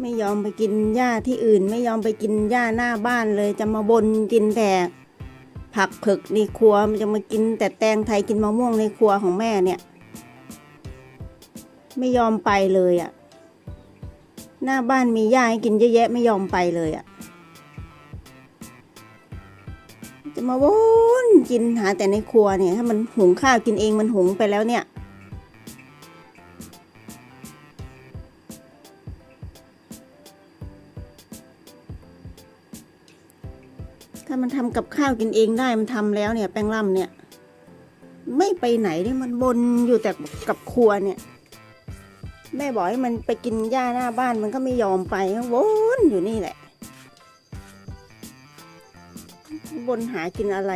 ไม่ยอมไปกินหญ้าที่อื่น ไม่ยอมไปกินหญ้าหน้าบ้านเลย จะมาบนกินแต่ผักเผือกในครัวมันจะมากินแต่แตงไทยกินมะม่วงในครัวของแม่เนี่ย ไม่ยอมไปเลยอะ่ะ หน้าบ้านมีหญ้าให้กินเยอะแยะไม่ยอมไปเลยอะ่ะ จะมาวนกินหาแต่ในครัวเนี่ย ถ้ามันหุงข้าวกินเองมันหุงไปแล้วเนี่ย ถ้ามันทำกับข้าวกินเองได้มันทำแล้วเนี่ย แป้งล่ำเนี่ย ไม่ไปไหนเนี่ยมันบนอยู่แต่กับครัวเนี่ย แม่บอกให้มันไปกินหญ้าหน้าบ้านมันก็ไม่ยอมไปวนอยู่นี่แหละบนหากินอะไร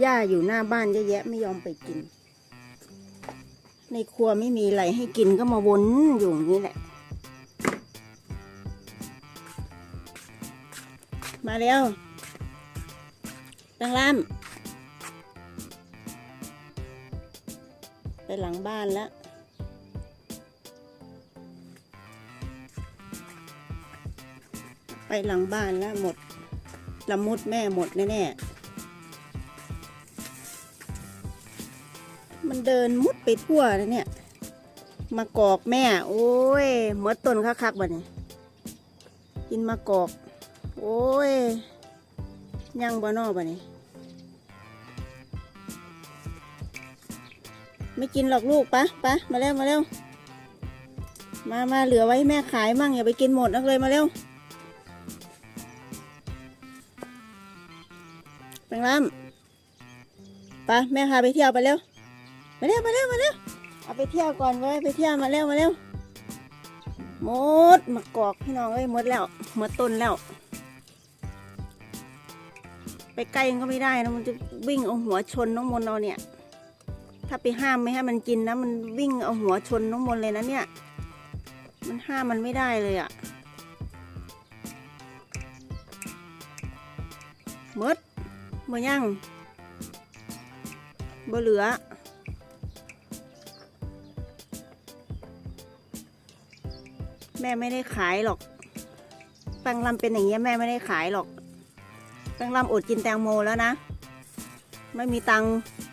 หญ้าอยู่หน้าบ้านเยอะแยะไม่ยอมไปกิน ในครัวไม่มีอะไรให้กินก็มาวนอยู่อย่างนี้แหละ มาเร็ว ตั้งล่ำไปหลังบ้านแล้ว ไปหลังบ้านแล้วหมดละมุดแม่หมดแน่ๆ มันเดินมุดไปทั่วเลยเนี่ย มากอกแม่ โอ้ยหมดต้นคักๆบ่เนี่ยกินมากอก โอ้ย ยังบ่นอบ่นี่ไม่กินหรอกลูกปะปะมาเร็วมาเร็วมามาเหลือไว้แม่ขายมั่งอย่าไปกินหมดนักเลยมาเร็วแปงลำปะแม่พาไปเที่ยวไปเร็วมาเร็วมาเร็วมาเร็วเอาไปเที่ยวก่อนไว้ยไปเที่ยวมาเร็วมาเร็วหมดมากอกพี่น้องเอ้ยหมดแล้วหมดต้นแล้ว ไปใกล้ก็ไม่ได้นะมันจะวิ่งเอาหัวชนน้องมนเราเนี่ย ถ้าไปห้ามไม่ให้มันกินนะมันวิ่งเอาหัวชนน้องมนเลยนะเนี่ย มันห้ามมันไม่ได้เลยอะ่ะมดบ่ยังบ่เหลือแม่ไม่ได้ขายหรอกแปังลำเป็นอย่างเงี้ยแม่ไม่ได้ขายหรอก แป้งล่ำอดกินแตงโมแล้วนะ ไม่มีตัง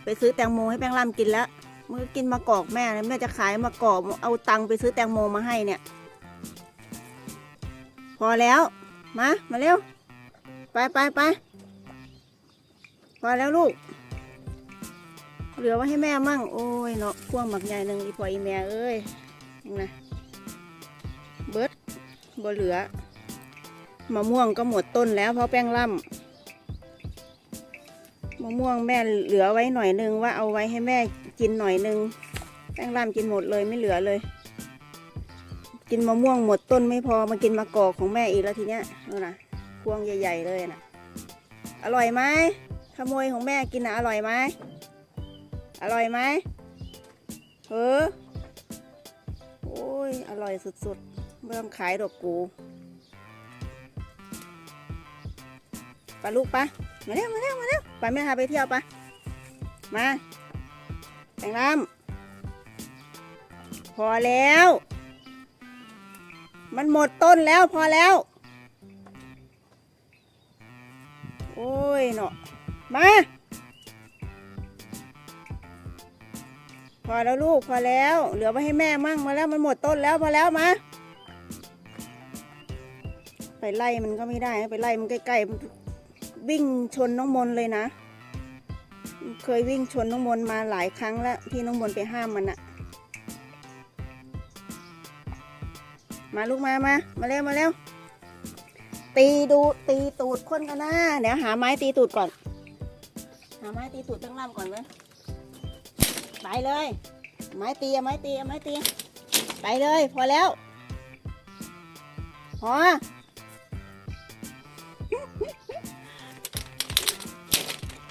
ไปซื้อแตงโมให้แป้งล่ำกินแล้วมื่อกินมากอกแม่แม่จะขายมากอกเอาตังไปซื้อแตงโมมาให้เนี่ย พอแล้ว มามาเร็ว ไปไปไปพอแล้วลูก เหลือไว้ให้แม่มั่ง โอ้ยเนาะพ่วงหมักใหญ่หนึ่งอีพออีแม่เอ้ยนะเบิร์ดบ่เหลือมะม่วงก็หมดต้นแล้วเพราะแป้งล่ำ มะม่วงแม่เหลือไว้หน่อยนึงว่าเอาไว้ให้แม่กินหน่อยนึงแป้งล่ำกินหมดเลยไม่เหลือเลย กินมะม่วงหมดต้นไม่พอมากินมะกอกของแม่อีกแล้วทีเนี้ยนู่นนะพวงใหญ่ ๆ เลยนะอร่อยไหมขโมยของแม่กินนะอร่อยไหมอร่อยไหมเออโอ้ยอร่อยสุดๆเริ่มขายดอกกู ปลูกปะมาเร็วมาเร็วมาเร็วไปแม่พาไปเที่ยวปะมาแตงลำพอแล้ว มันหมดต้นแล้วพอแล้ว โอ้ยเนาะมาพอแล้วลูกพอแล้ว เหลือไว้ให้แม่มั่งมาแล้วมันหมดต้นแล้วพอแล้วมาไปไล่มันก็ไม่ได้ไปไล่มันใกล้ๆ วิ่งชนน้องมนเลยนะ เคยวิ่งชนน้องมนมาหลายครั้งแล้วที่น้องมนไปห้ามมันอะมาลูกมามา มาเร็วมาเร็ว ตีดูตีตูดคนกันนะเดี๋ยวหาไม้ตีตูดก่อน หาไม้ตีตูดตั้งลำก่อนเลยไปเลย ไม้ตีไม้ตีไม้ตี ไปเลย พอแล้ว พอ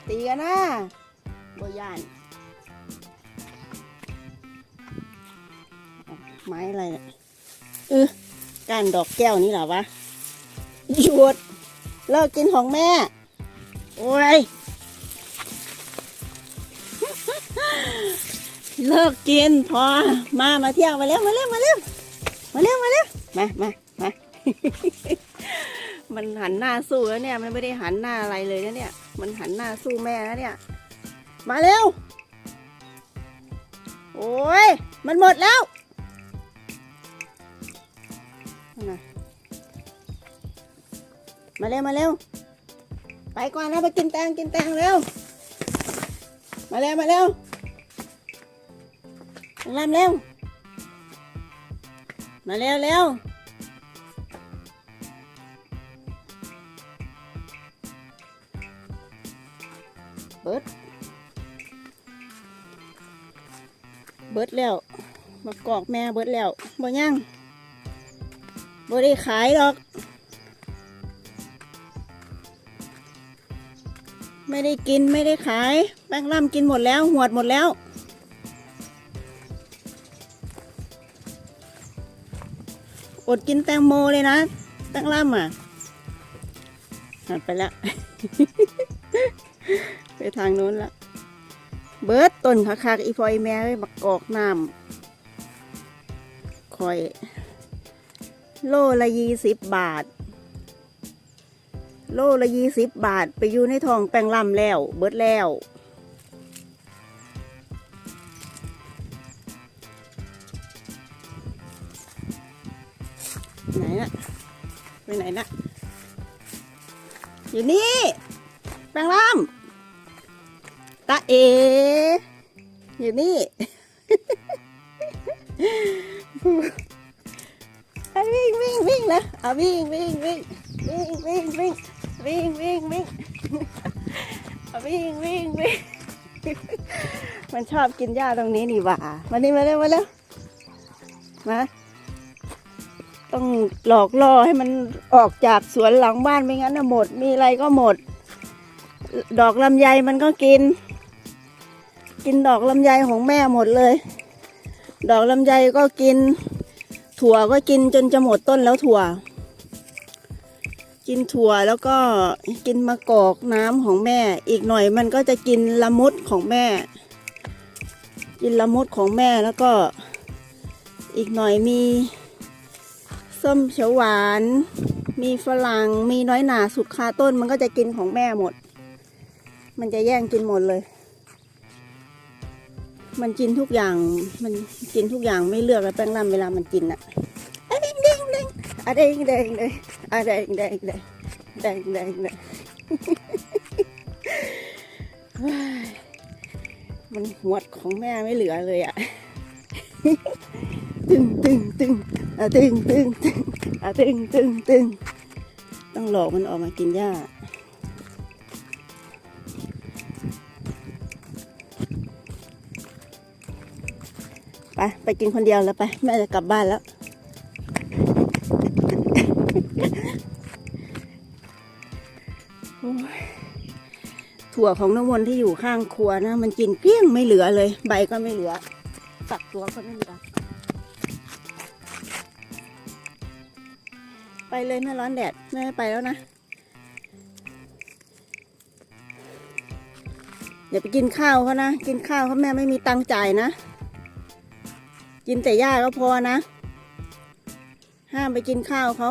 ตีกันนะบยานไม้อะไรเนี่ยเออก้านดอกแก้วนี่เหรอวะหยุดเลิกกินของแม่ โอ้ย เลิกกินพอ มามาเที่ยวมาเร็วมาเร็วมาเร็วมาเร็วมาเร็วมามามามันหันหน้าสู้แล้วเนี่ย มันไม่ได้หันหน้าอะไรเลยนะเนี่ย มันหันหน้าสู้แม่แล้วเนี่ย มาเร็ว โอ้ย มันหมดแล้วนะมาเร็ว มาเร็ว ไปก่อนนะไปกินแตงกินแตงเร็ว มาเร็ว มาเร็วลำเร็ว มาเร็วเร็ว อกแม่เบิดแล้วบ่ยังบ่ได้ขายหรอก ไม่ได้กินไม่ได้ขาย แป้งล่ำกินหมดแล้ว หวดหมดแล้วอดกินแตงโมเลยนะแป้งล่ำอะหันไปแล้วไปทางโน้นละ เบิดต้นคักๆอีพอยแม่เอ้ยบักกอกน้ำ อย โลละยี่สิบบาท โลละยี่สิบบาทไปอยู่ในทองแปลงลำแล้ว เบิดแล้วไหนนะไปไหนนะอยู่นี่ แปลงลำตาเอ อยู่นี่ วิ่งวิ่งวิ่งวิ่งวิ่งวิ่งวิ่งวิ่งวิ่งวิ่งวิ่งวิ่งมันชอบกินหญ้าตรงนี้นี่หว่ามานี่มาเร็วมาเร็วมาต้องหลอกล่อให้มันออกจากสวนหลังบ้านไม่งั้นนะหมด มีอะไรก็หมด ดอกลำไยมันก็กิน กินดอกลำไยของแม่หมดเลย ดอกลำไยก็กิน ถั่วก็กินจนจะหมดต้นแล้วถั่ว กินถั่วแล้วก็กินมะกอกน้ำของแม่ อีกหน่อยมันก็จะกินละมุดของแม่ กินละมุดของแม่แล้วก็ อีกหน่อยมีส้มเขียวหวาน มีฝรั่ง มีน้อยหนาสุกคาต้นมันก็จะกินของแม่หมด มันจะแย่งกินหมดเลย มันกินทุกอย่าง มันกินทุกอย่างไม่เลือกแล้วแป้งล่ำเวลามันกินอะ อะเด้งเด้งเด้งอะเด้งเด้งเด้งเด้งเด้งเด้งเฮ้ยมันหวดของแม่ไม่เหลือเลยอะ ตึงตึงตึงอะตึงตึงตึงอะตึงตึงตึงต้องหลอกมันออกมากินหญ้าไปไปกินคนเดียวแล้วไป แม่จะกลับบ้านแล้ว ถั่วของน้ำมนที่อยู่ข้างครัวนะ มันกินเกลี้ยงไม่เหลือเลย ใบก็ไม่เหลือฝักตัวก็ไม่เหลือไปเลยแม่ร้อนแดดแม่ไม่ไปแล้วนะอย่าไปกินข้าวเขานะ กินข้าวเขาแม่ไม่มีตังค์จ่ายนะ กินแต่หญ้าก็พอนะ ห้ามไปกินข้าวเขา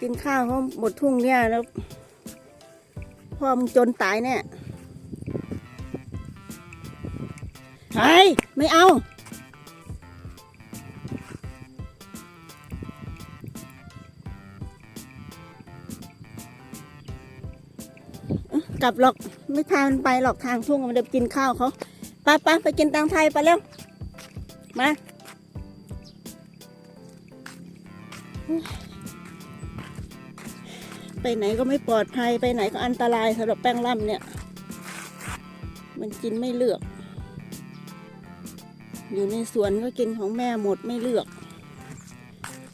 กินข้าวเขาหมดทุ่งเนี่ยแล้ว พ่อมึงจนตายแน่ไฮ้ยไม่เอา กลับหรอกไม่พามันไปหรอกทางทุ่งมันเดินกินข้าวเขาไปไปไปกินตังไทยไปเร็ว มา ไปไหนก็ไม่ปลอดภัยไปไหนก็อันตรายสำหรับแป้งล่ำเนี่ย มันกินไม่เลือก อยู่ในสวนก็กินของแม่หมดไม่เลือก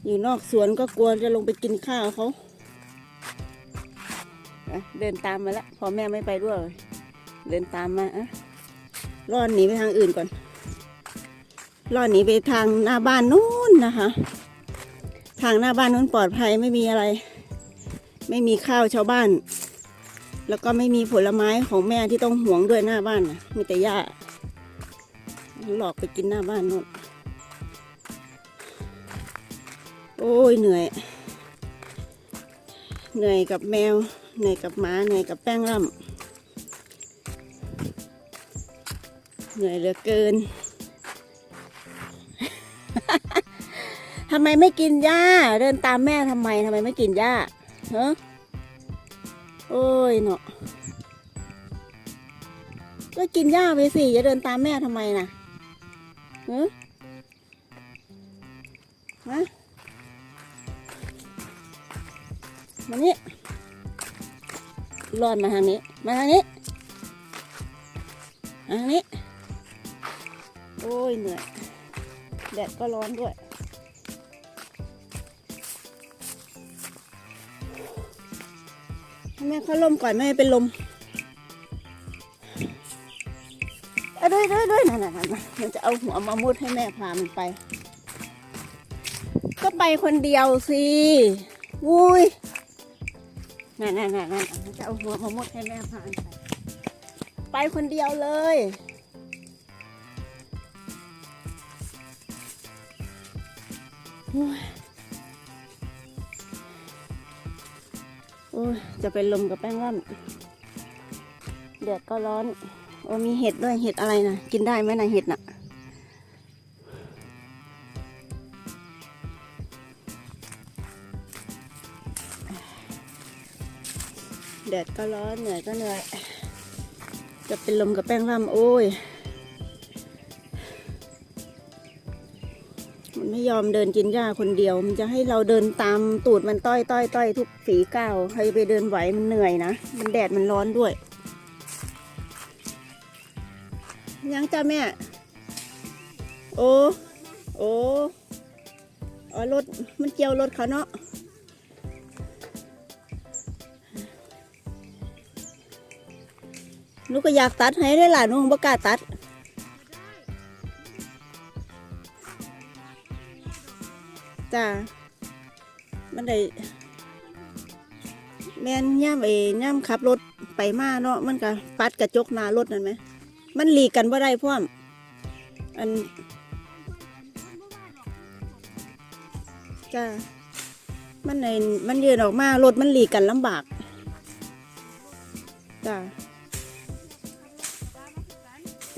อยู่นอกสวนก็กลัวจะลงไปกินข้าวเขาเดินตามมาแล้วพอแม่ไม่ไปด้วย เดินตามมาอะรอดหนีไปทางอื่นก่อนรอดหนีไปทางหน้าบ้านนู้นนะคะ ทางหน้าบ้านนู้นปลอดภัยไม่มีอะไร ไม่มีข้าวชาวบ้าน แล้วก็ไม่มีผลไม้ของแม่ที่ต้องห่วงด้วยหน้าบ้านนะมีแต่หญ้าหลอกไปกินหน้าบ้านนู้นโโอ้ยเหนื่อย เหนื่อยกับแมว เหนื่อยกับหมาเหนื่อยกับแป้งร่ำเหนื่อยเหลือเกินทำไมไม่กินหญ้า เดินตามแม่ทำไมทำไมไม่กินหญ้า เฮ้โอ้ยเนาะก็กินหญ้าไปสิจะเดินตามแม่ทำไมน่ะเฮ้ฮะมานี่รอนมาทางนี้ มาทางนี้มาทางนี้ โอ้ยเหนื่อย แดดก็ร้อนด้วย ม่เข้าลมก่อนไม่เป็นลมเอาด้วยด้วยด้วยนั่นนะมันจะเอาหัวมามุดให้แม่พามันไป ก็ไปคนเดียวสิวุ้ยนั่นนั่นนั่นนั่นมันจะเอาหัวมามุดให้แม่พามันไป ไปคนเดียวเลยโอ้ย โอ้ยจะเป็นลมกับแป้งร่ำแดดก็ร้อน โอ้มีเห็ดด้วยเห็ดอะไรนะกินได้ไหมนะเห็ดน่ะแดดก็ร้อนเหนื่อยก็เหนื่อย จะเป็นลมกับแป้งร่ำโอ้ย ไม่ยอมเดินกินหญ้าคนเดียว มันจะให้เราเดินตามตูดมันต้อยต้อยต้อยทุกฝีก้าวใครไปเดินไหวมันเหนื่อยนะ มันแดดมันร้อนด้วย ยังจ้าแม่ โอ้โอ้อ๋อรถมันเกี่ยวรถเขาเนาะนูก็อยากตัดให้ได้หล่ะนูบ่กล้าตัด จ้ามันได้แม่นย่ามเอย่ามขับรถไปมาเนาะมันก็ปัดกระจกหน้ารถนั่นไหมมันหลีกกันบ่าได้พร้อมอันจ้ามันในมันยืนออกมารถมันหลีกกันลำบากจ้า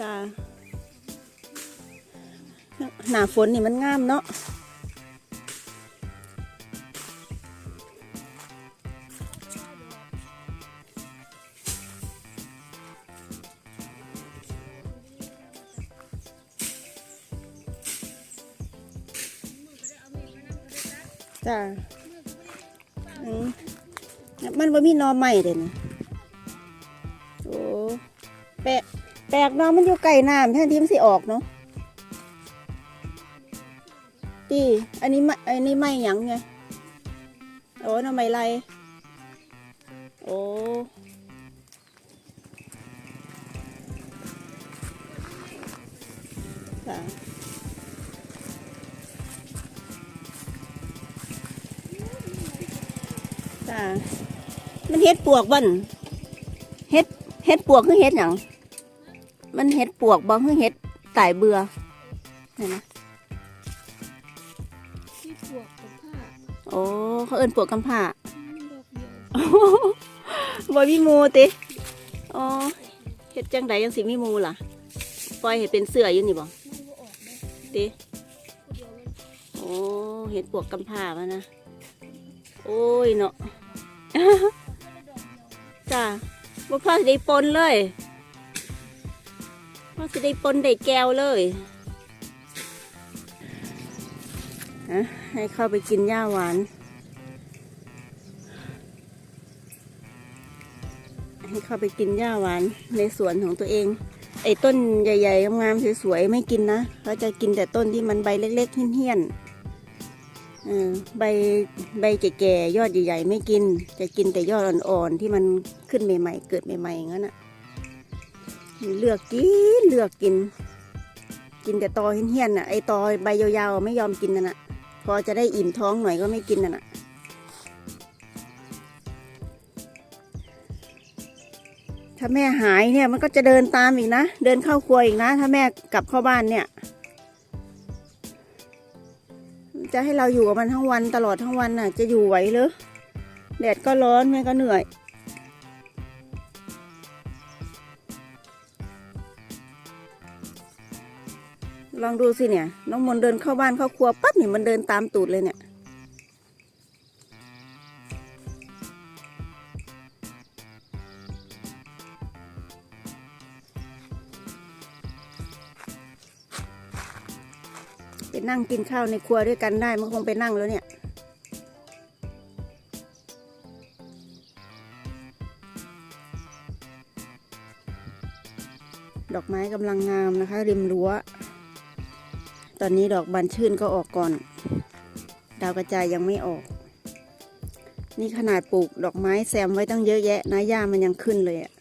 จ้าหนาฝนนี่มันงามเนาะ จ้าอืมมันว่ามีนอใหม่เด่นโอ้แปลกแปลกนาะมันอยู่ไก่น้ำแทนที่มันสิออกเนาะตีอันนี้ไม่อันนี้ไม่หยังไงโอ้นอไม่ไรโอ้จ้า จ้ามันเฮ็ดปวกบ่นเฮ็ดเฮ็ดปวกคือเฮ็ดหยังมันเฮ็ดปวกบ่คือเฮ็ดตายเบื่อเห็นไหมที่ปวกกับผ้าโอ้เขาเอิ้นปวกกำผ้าดอกเดียวบ่มีหมูติอ๋อเฮ็ดจังใดจังสิมีหมูล่ะ ปล่อยให้เป็นเสืออยู่นี่บ่มันก็ออกได้ติเดียวมันโอ้เฮ็ดปวกกำผ้ามานะ โอ้ยเนาะ จ้าบ่พอสิได้ปนเลยพอสิได้ปนได้แก้วเลยฮะให้เข้าไปกินหญ้าหวาน ให้เข้าไปกินหญ้าหวานในสวนของตัวเอง ไอ้ต้นใหญ่ๆงามๆสวยๆไม่กินนะเขาจะกินแต่ต้นที่มันใบเล็กๆเหี้ยนๆ ใบใบแก่ๆยอดใหญ่ๆไม่กิน จะกินแต่ยอดอ่อนๆที่มันขึ้นใหม่ๆ เกิดใหม่ๆอย่างนั้นอะเลือกกินเลือกกิน กินแต่ตอเหี้ยนๆน่ะไอ้ตอใบยาวๆไม่ยอมกินนั่นน่ะพอจะได้อิ่มท้องหน่อยก็ไม่กินนั่นน่ะถ้าแม่หายเนี่ยมันก็จะเดินตามอีกนะ เดินเข้าครัวอีกนะ ถ้าแม่กลับเข้าบ้านเนี่ย จะให้เราอยู่กับมันทั้งวันตลอดทั้งวันน่ะ จะอยู่ไหวหรือแดดก็ร้อนแม่ก็เหนื่อย ลองดูสิเนี่ย น้องมนเดินเข้าบ้านเข้าครัวปั๊บเนี่มันเดินตามตูดเลยเนี่ย นั่งกินข้าวในครัวด้วยกันได้ มันคงไปนั่งแล้วเนี่ยดอกไม้กำลังงามนะคะ ริมรั้ว ตอนนี้ดอกบานชื่นก็ออกก่อน ดาวกระจายยังไม่ออก นี่ขนาดปลูกดอกไม้แซมไว้ตั้งเยอะแยะนะหญ้ามันยังขึ้นเลยอะ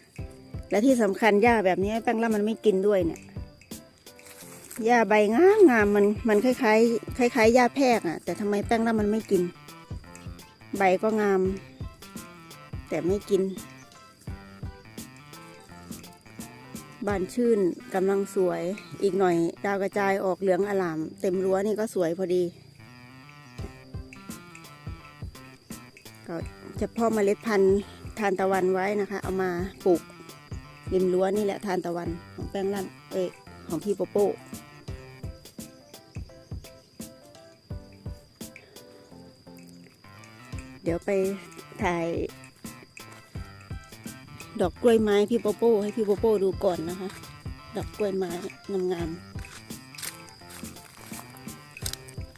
และที่สำคัญหญ้าแบบนี้แป้งล่ามันไม่กินด้วยเนี่ย หญ้าใบงามงามมันมันคล้ายๆคล้ายๆหญ้าแพรกอะแต่ทำไมแป้งล่ามันไม่กิน ใบก็งาม แต่ไม่กิน บานชื่นกำลังสวยอีกหน่อย ดาวกระจายออกเหลืองอลาม เต็มรั้วนี่ก็สวยพอดีก็จะเพ่อเมล็ดพันธุ์ทานตะวันไว้นะคะ เอามาปลูกริมรั้วนี่แหละทานตะวันของแป้งลั่นเอ้ยของพี่โปโป้ เดี๋ยวไปถ่ายดอกกล้วยไม้พี่โปโป้ให้พี่โปโป้ดูก่อนนะคะ ดอกกล้วยไม้งามๆ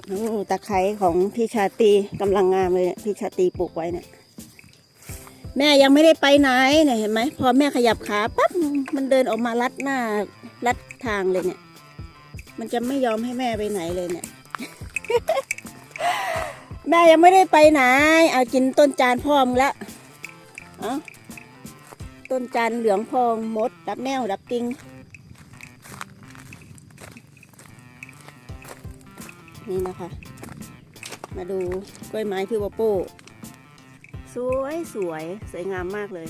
โอ้ตะไคร้ของพี่ชาตีกำลังงามเลยพี่ชาตีปลูกไว้เนี่ยแม่ยังไม่ได้ไปไหนเนี่ยเห็นไหมพอแม่ขยับขาปั๊บมันเดินออกมาลัดหน้าลัดทางเลยเนี่ย มันจะไม่ยอมให้แม่ไปไหนเลยเนี่ย แม่ยังไม่ได้ไปไหน เอากินต้นจานพ่อมงละเอ้าต้นจันเหลืองพองมด ดับแมว ดับติงนี่นะคะ มาดูกล้วยไม้พี่วโป้ สวยสวยสวยงามมากเลย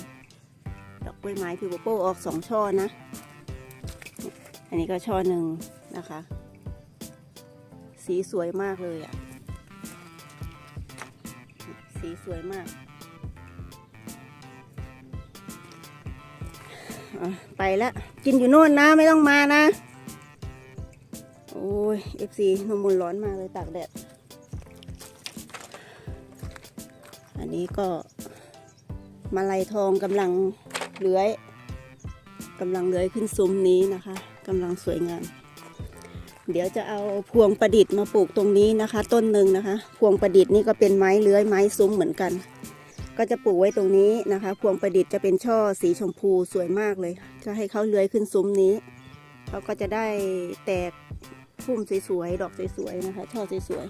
ดอกกล้วยไม้พี่วโป้ออกสองช่อนะ อันนี้ก็ช่อหนึ่งนะคะ สีสวยมากเลยอะ่ะ สีสวยมาก ไปแล้วกินอยู่โน่นนะไม่ต้องมานะ โอ้ยเอฟซีนมมูลร้อนมากเลยตากแดด อันนี้ก็มาลายทองกำลังเลื้อยกำลังเลื้อยขึ้นซุ้มนี้นะคะกำลังสวยงาม เดี๋ยวจะเอาพวงประดิษฐ์มาปลูกตรงนี้นะคะ ต้นหนึ่งนะคะ พวงประดิษฐ์นี่ก็เป็นไม้เลื้อยไม้ซุ้มเหมือนกัน ก็จะปลูกไว้ตรงนี้นะคะ พวงประดิษฐ์จะเป็นช่อสีชมพูสวยมากเลย จะให้เขาเลื้อยขึ้นซุ้มนี้เขาก็จะได้แตกพุ่มสวยๆดอกสวยๆนะคะ ช่อสวย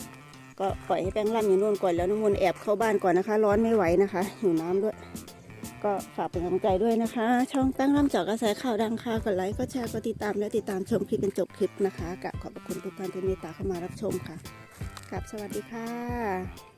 ๆก็ปล่อยให้แป้งร่ำอยู่นู่นก่อนแล้วน้ำมนต์แอบเข้าบ้านก่อนนะคะ ร้อนไม่ไหวนะคะหิวน้ำด้วย ก็ฝากเป็นกำลังใจด้วยนะคะ ช่องแป้งร่ำเจาะกระแสข่าวดังค่ะกดไลค์ก็แชร์ก็ติดตามและติดตามชมคลิปเป็นจบคลิปนะคะกับขอบคุณทุกท่านที่เมตตาเข้ามารับชมค่ะกับสวัสดีค่ะ